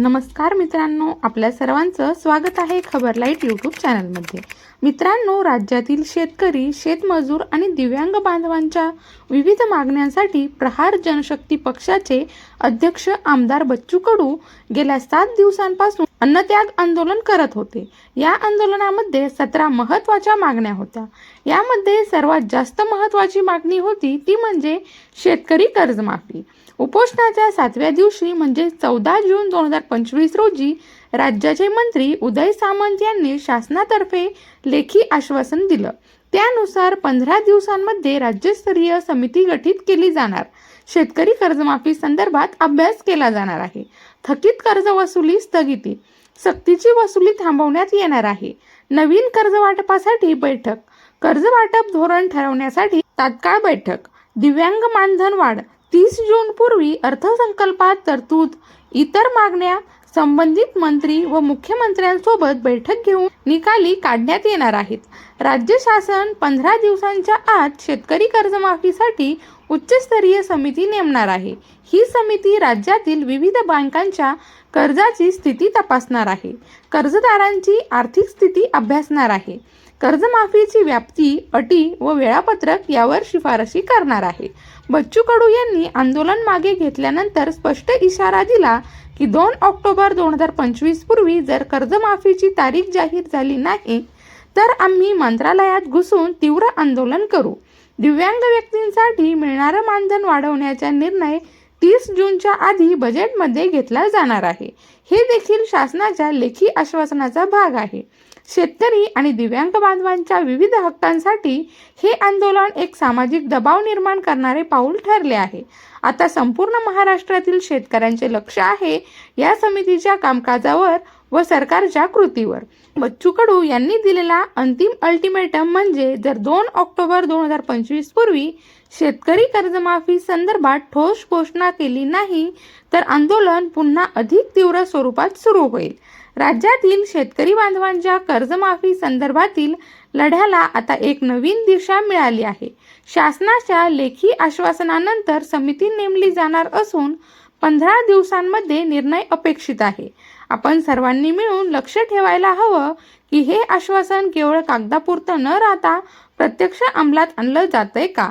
नमस्कार मित्रांनो आपल्या सर्वांचं स्वागत आहे खबर लाइट यूट्यूब चॅनलमध्ये. मित्रांनो राज्यातील शेतकरी शेतमजूर आणि दिव्यांग बांधवांच्या विविध मागण्यांसाठी प्रहार जनशक्ती पक्षाचे अध्यक्ष आमदार बच्चू कडू गेल्या सात दिवसांपासून अन्नत्याग आंदोलन करत होते. या आंदोलनामध्ये सतरा महत्त्वाच्या मागण्या होत्या. यामध्ये सर्वात जास्त महत्त्वाची मागणी होती ती म्हणजे शेतकरी कर्जमाफी. उपोषणाच्या सातव्या दिवशी म्हणजे चौदा जून दोन हजार पंचवीस रोजी राज्याचे मंत्री उदय सामंत यांनी शासनातर्फे लेखी आश्वासन दिलं. त्यानुसार पंधरा दिवसांमध्ये राज्यस्तरीय समिती गठीत केली जाणार. शेतकरी कर्जमाफी संदर्भात अभ्यास केला जाणार आहे. थकीत कर्ज वसुली स्थगिती. सक्तीची वसुली थांबवण्यात येणार आहे. नवीन कर्ज वाटपासाठी बैठक. कर्ज वाटप धोरण ठरवण्यासाठी तात्काळ बैठक. दिव्यांग मानधन वाढ. तीस जून पूर्वी अर्थसंकल्पात तरतूद. इतर मागण्या. संबंधित मंत्री व मुख्यमंत्र्यांसोबत बैठक घेऊन निकाली काढण्यात येणार आहेत. राज्य शासन पंधरा दिवसांच्या आत शेतकरी कर्जमाफीसाठी उच्चस्तरीय समिती नेमणार आहे. ही समिती राज्यातील विविध बँकांच्या कर्जाची स्थिती तपासणार आहे. कर्जदारांची आर्थिक स्थिती अभ्यासणार आहे. कर्जमाफीची व्याप्ती अटी व वेळापत्रक यावर शिफारशी करणार आहे. बच्चू कडू यांनी आंदोलन मागे घेतल्यानंतर स्पष्ट इशारा दिला की दोन ऑक्टोबर दोन हजार पंचवीस पूर्वी जर कर्जमाफीची तारीख जाहीर झाली नाही तर आम्ही मंत्रालयात घुसून तीव्र आंदोलन करू. दिव्यांग व्यक्तींसाठी मिळणारं मानधन वाढवण्याचा निर्णय तीस जूनच्या आधी बजेटमध्ये घेतला जाणार आहे. हे देखील शासनाच्या लेखी आश्वासनाचा भाग आहे. शेतकरी आणि दिव्यांग बांधवांच्या विविध हक्कांसाठी हे आंदोलन एक सामाजिक दबाव निर्माण करणारे पाऊल ठरले आहे. आता संपूर्ण महाराष्ट्रातील शेतकऱ्यांचे लक्ष आहे या समितीच्या कामकाजावर व सरकारच्या कृतीवर बच्चू कडू यांनी दिलेला अंतिम अल्टिमेटम म्हणजे जर दोन ऑक्टोबर दोन हजार पंचवीस पूर्वी शेतकरी कर्जमाफी संदर्भात ठोस घोषणा केली नाही तर आंदोलन पुन्हा अधिक तीव्र स्वरूपात सुरू होईल. राज्यातील शेतकरी बांधवांच्या कर्जमाफी संदर्भातील लढ्याला आता एक नवीन दिशा मिळाली आहे. शासनाच्या लेखी आश्वासनानंतर समिती नेमली जाणार असून पंधरा दिवसांमध्ये निर्णय अपेक्षित आहे. आपण सर्वांनी मिळून लक्ष ठेवायला हवं की हे आश्वासन केवळ कागदापुरतं न राहता प्रत्यक्ष अंमलात आणलं जातंय का?